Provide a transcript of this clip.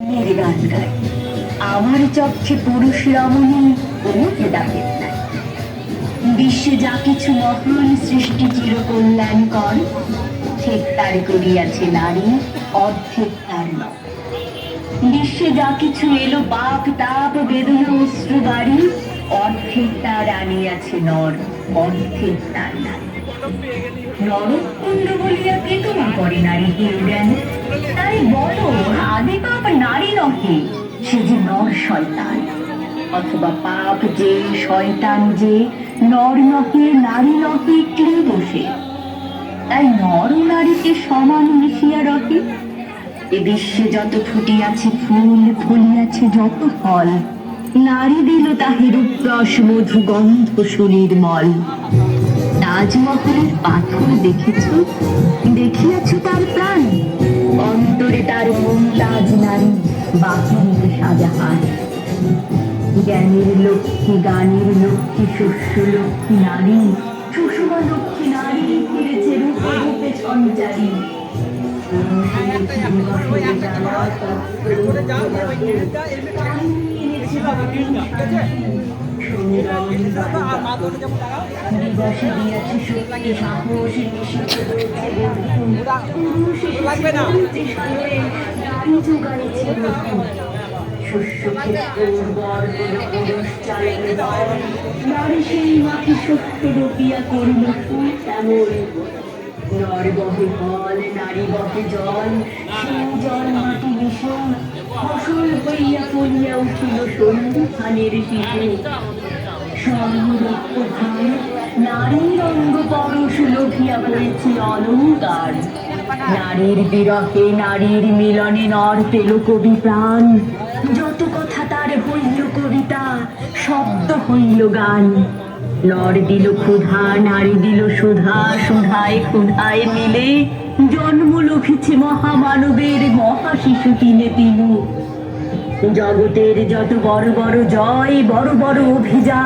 মেরে গান গায়। আমার চক্ষে পুরুষ রমণী ওকে ডাকে নাই বিশ্বে যা কিছু মহান সৃষ্টি চির কল্যাণকর ঠিক তার করিয়াছে নারী, অর্ধেক তার নয় বিশ্বে যা কিছু এলো বাপ তাপ, বেদনা, অশ্রু, বাড়ি, অর্ধেক তার আনিয়াছে নর, অর্ধেক তার নারী। নরকুণ্ড বলিয়া কে করে নারী জ্ঞান তাই বলো, আদি পাপ নারী নহে, সে যে নর শয়তান। অথবা পাপ যে শয়তান যে, নর নহে, নারী নহে, কে বসে তাই নর নারীকে সমান মিশিয়া রহে। এ বিশ্বে যত ফুটিয়াছে ফুল, ফলিয়াছে যত ফল, নারী দিল তাহের রস মধু গন্ধ সুনির্মল। তাজমহলের পাথর দেখেছ দেখিয়াছ তার প্রাণ অন্তরে তার মুমতাজ নারী বাহিনীর সাজাহান জ্ঞানের লক্ষ্মী গানের লক্ষ্মী শস্য লক্ষ্মী নারী সুষমা লক্ষ্মী নারী ফিরেছে রূপে রূপে সঞ্চারী সাহস লাগবে না। সেই নর বহে জল সেই জল মাটি মিশন ফসল হইয়া ফলিয়া উঠিল সন্ধি ধানের শিশু ধান নারীর বিরহে নারীর মিলনে নর পেল কবি প্রাণ যত কথা তার হইল কবিতা শব্দ হইল গান নর দিল ক্ষুধা নারী দিল সুধা সুধায় ক্ষুধায় মিলে জন্ম লভিছে মহামানবের মহা শিশু তিনে তিনু জগতের যত বড় বড় জয় বড় বড় অভিযান